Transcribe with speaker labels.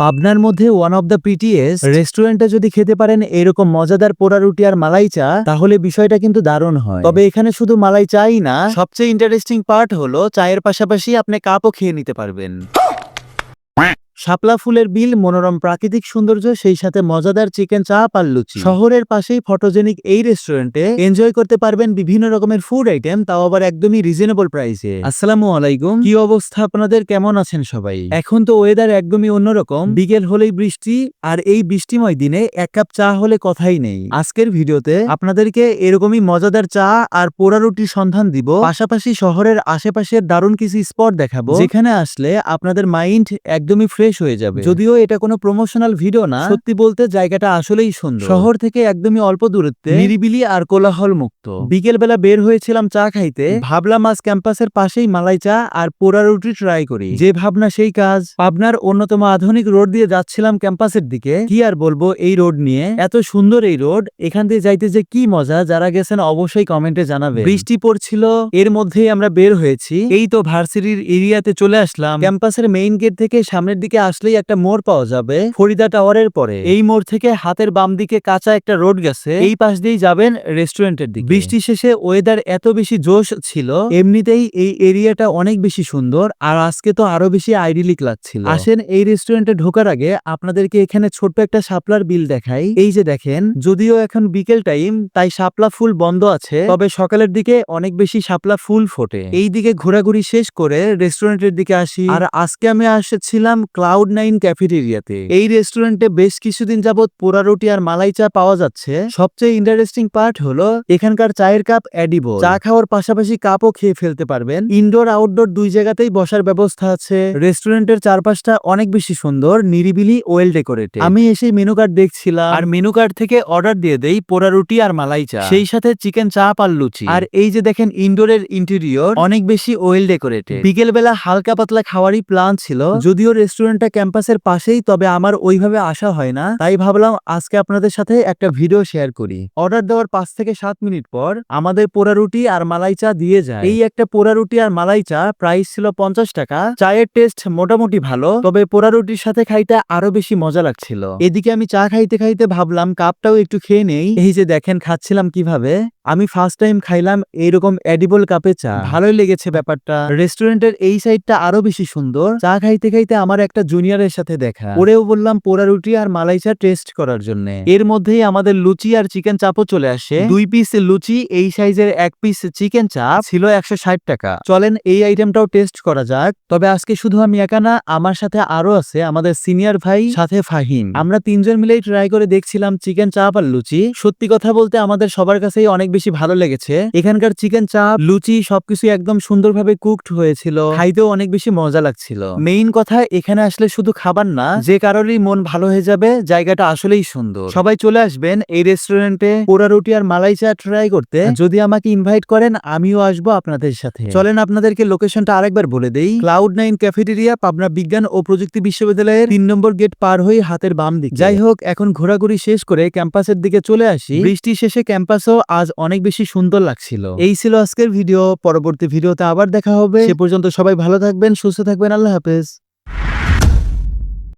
Speaker 1: পাবনার মধ্যে one of the PTS রেস্টুরেন্টে যদি খেতে পারেন এরকম মজাদার পোড়া রুটি আর মালাই চা, তাহলে বিষয়টা কিন্তু দারুণ হয়। তবে এখানে শুধু মালাই চাই না, সবচেয়ে ইন্টারেস্টিং পার্ট হলো, চায়ের পাশাপাশি আপনি কাপও খেয়ে নিতে পারবেন। শাপলা ফুলের বিল, মনোরম প্রাকৃতিক সৌন্দর্য, সেই সাথে মজাদার চিকেন চাপ আর লুচি। শহরের পাশেই ফটোজেনিক এই রেস্টুরেন্টে এনজয় করতে পারবেন বিভিন্ন রকমের ফুড আইটেম, তাও আবার একদমই রিজনেবল প্রাইসে। আসসালামু আলাইকুম। কি অবস্থা আপনাদের? কেমন আছেন সবাই? এখন তো ওয়েদার একদমই অন্যরকম। বিকেল হলেই বৃষ্টি, আর এই বৃষ্টিময় দিনে এক কাপ চা হলে কথাই নেই। আজকের ভিডিওতে আপনাদেরকে এরকমই মজাদার চা আর পোড়া রুটির সন্ধান দিব। পাশাপাশি শহরের আশেপাশের দারুণ কিছু স্পট দেখাবো। যেখানে আসলে আপনাদের মাইন্ড একদমই ফ্রেশ হয়ে যাবে। যদিও এটা কোনো প্রমোশনাল ভিডিও না সত্যি বলতে জায়গাটা আসলেই সুন্দর। শহর থেকে একদমই অল্প দূরত্বে নিরিবিলি আর কোলাহল মুক্ত বিকেল বেলা বের হয়েছিলাম চা খাইতে ভাবলাম আজ ক্যাম্পাসের পাশেই মালাই চা আর পোড়া রুটি ট্রাই করি। যে ভাবনা সেই কাজ। পাবনার অন্যতম আধুনিক রোড দিয়ে যাচ্ছিলাম ক্যাম্পাসের দিকে। কি আর বলব এই রোড নিয়ে? এত সুন্দর এই রোড। এখান দিয়ে যাইতে যে কি মজা যারা গেছেন অবশ্যই কমেন্টে জানাবে বৃষ্টি পড়ছিল এর মধ্যেই আমরা বের হয়েছি। এই তো ভার্সিটির এরিয়াতে চলে আসলাম। ক্যাম্পাসের মেইন গেট থেকে সামনের দিকে আসলেই একটা মোড় পাওয়া যাবে ফরিদা টাওয়ারের পরে। এই মোড় থেকে হাতের বাম দিকে কাঁচা একটা রোড গেছে। এই পাশ দিয়েই যাবেন রেস্টুরেন্টের দিকে। বৃষ্টি শেষে ওয়েদার এত বেশি জোশ ছিল, এমনিতেই এই এরিয়াটা অনেক বেশি সুন্দর আর আজকে তো আরও বেশি আইডিলিক লাগছিল। আসেন এই রেস্টুরেন্টে ঢোকার আগে আপনাদেরকে এখানে ছোট্ট একটা শাপলার বিল দেখাই। এই যে দেখেন, যদিও এখন বিকেল টাইম, তাই শাপলা ফুল বন্ধ আছে, তবে সকালের দিকে অনেক বেশি শাপলা ফুল ফোটে। এই দিকে ঘোরাঘুরি শেষ করে রেস্টুরেন্টের দিকে আসি। আর আজকে আমি আসছিলাম ক্লাউড নাইন ক্যাফেটেরিয়াতে এই রেস্টুরেন্টে বেশ কিছুদিন যাবত পোড়া রুটি আর মালাই চা পাওয়া যাচ্ছে। সবচেয়ে ইন্টারেস্টিং পার্ট হলো, এখানকার চায়ের কাপ এডিবল চা খাওয়ার পাশাপাশি কাপও খেয়ে ফেলতে পারবেন। ইনডোর আউটডোর দুই জায়গাতেই বসার ব্যবস্থা আছে। রেস্টুরেন্টের চারপাশটা অনেক বেশি সুন্দর, নিরিবিলি ওয়েল ডেকোরেটেড আমি এসে মেনু কার্ড দেখছিলাম। আর মেনু কার্ড থেকে অর্ডার দিয়ে দেই পোড়া রুটি আর মালাই চা। সেই সাথে চিকেন চাপ আর লুচি। আর এই যে দেখেন ইনডোরের ইন্টেরিয়র অনেক বেশি ওয়েল ডেকোরেটেড বিকেল বেলা হালকা পাতলা খাওয়ারই প্ল্যান ছিল। যদিও রেস্টুরেন্টটা ক্যাম্পাসের পাশেই, তবে আমার ওইভাবে আসা হয় না। তাই ভাবলাম আজকে আপনাদের সাথে একটা ভিডিও শেয়ার করি। অর্ডার দেওয়ার পাঁচ থেকে সাত মিনিট পর আমাদের পোড়া রুটি আর মালাই চা দিয়ে যায়। এই একটা পোড়া রুটি আর মালাই চা প্রাইস ছিল পঞ্চাশ টাকা। চায়ের টেস্ট মোটামুটি ভালো, তবে পোড়া রুটির সাথে খাইতে আরও বেশি মজা লাগছিল। এদিকে আমি চা খাইতে খাইতে ভাবলাম কাপটাও একটু খেয়ে নেই। এই যে দেখেন, খাচ্ছিলাম কীভাবে? আমি ফার্স্ট টাইম খাইলাম এইরকম এডিবল কাপে চা। ভালোই লেগেছে ব্যাপারটা। রেস্টুরেন্টের এই সাইডটা আরও বেশি সুন্দর। চা খাইতে খাইতে আমার একটা জুনিয়রের সাথে দেখা। ওরেও বললাম পোড়া রুটি আর মালাই চা টেস্ট করার জন্য। এর মধ্যেই আমাদের লুচি আর চিকেন চাপও চলে আসে। দুই পিস লুচি এই সাইজের এক পিস চিকেন চাপ ছিল একশো ষাট টাকা। চলেন এই আইটেমটাও টেস্ট করা যাক। তবে আজকে শুধু আমি একা না আমার সাথে আরও আছে আমাদের সিনিয়র ভাই সাথে ফাহিম। আমরা তিনজন মিলেই ট্রাই করে দেখছিলাম চিকেন চাপ আর লুচি। সত্যি কথা বলতে আমাদের সবার কাছেই অনেক বেশি ভালো লেগেছে। এখানকার চিকেন চাপ লুচি সবকিছু একদম সুন্দরভাবে কুকড হয়েছিল। খাইতেও অনেক বেশি মজা লাগছিল। মেইন কথা এখানে আসলে শুধু খাবার না যে কারোরই মন ভালো হয়ে যাবে জায়গাটা আসলেই সুন্দর। সবাই চলে আসবেন এই রেস্টুরেন্টে পোড়া রুটি আর মালাই চা ট্রাই করতে। যদি আমাকে ইনভাইট করেন আমিও আসব আপনাদের সাথে। চলেন আপনাদেরকে লোকেশনটা আরেকবার বলে দেই। ক্লাউড নাইন ক্যাফেটেরিয়া পাবনা বিজ্ঞান ও প্রযুক্তি বিশ্ববিদ্যালয়ের তিন নম্বর গেট পার হয়ে হাতের বাম দিকে। যাই হোক এখন ঘোরাঘুরি শেষ করে ক্যাম্পাসের দিকে চলে আসি। বৃষ্টি শেষে ক্যাম্পাসও আজ অনেক বেশি সুন্দর লাগছিল। এই ছিল আজকের ভিডিও। পরবর্তী ভিডিওতে আবার দেখা হবে। সে পর্যন্ত সবাই ভালো থাকবেন সুস্থ থাকবেন। আল্লাহ হাফেজ।